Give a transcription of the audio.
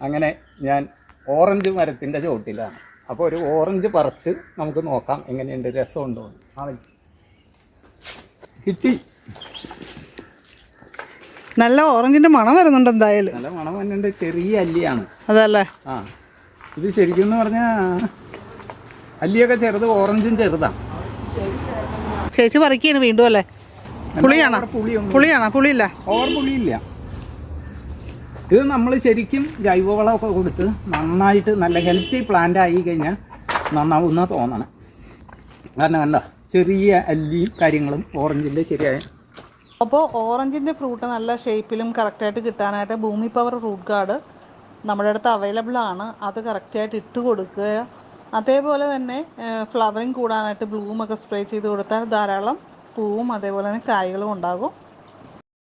അങ്ങനെ ഞാൻ ഓറഞ്ച് മരത്തിന്റെ ചോട്ടിലാണ് അപ്പോൾ ഒരു ഓറഞ്ച് പറിച്ച് നമുക്ക് നോക്കാം എങ്ങനെയുണ്ട് രസമുണ്ടോ. കിട്ടി. നല്ല ഓറഞ്ചിന്റെ മണം വരുന്നുണ്ട് എന്തായാലും. നല്ല മണം വരുന്നുണ്ട്. ചെറിയ അല്ലിയാണ്. അതല്ലേ? ആ ഇത് ശരിക്കും എന്ന് പറഞ്ഞാൽ അല്ലിയൊക്കെ ചെറുത് ഓറഞ്ചും ചെറുതാണ് ചേച്ചി പറിക്കാണ് വീണ്ടും അല്ലേ? പുളിയാണോ? പുളിയാണ് പുളിയാണോ? പുളിയില്ല. ഓവർ പുളിയില്ല. ഇത് നമ്മൾ ശരിക്കും ജൈവവളമൊക്കെ കൊടുത്ത് നന്നായിട്ട് നല്ല ഹെൽത്തി പ്ലാന്റ് ആയി കഴിഞ്ഞാൽ നന്നാവുന്ന തോന്നണം. കാരണം കണ്ട ചെറിയ അല്ലിയും കാര്യങ്ങളും ഓറഞ്ചിന്റെ ശരിയായ അപ്പോൾ ഓറഞ്ചിന്റെ ഫ്രൂട്ട് നല്ല ഷേപ്പിലും കറക്റ്റായിട്ട് കിട്ടാനായിട്ട് ഭൂമി പവർ റൂട്ട് ഗാർഡ് നമ്മുടെ അടുത്ത് അവൈലബിൾ ആണ്. അത് കറക്റ്റായിട്ട് ഇട്ട് കൊടുക്കുക. അതേപോലെ തന്നെ ഫ്ലവറിങ് കൂടാനായിട്ട് ബ്ലൂമൊക്കെ സ്പ്രേ ചെയ്ത് കൊടുത്താൽ ധാരാളം പൂവും അതേപോലെ തന്നെ കായ്കളും ഉണ്ടാകും.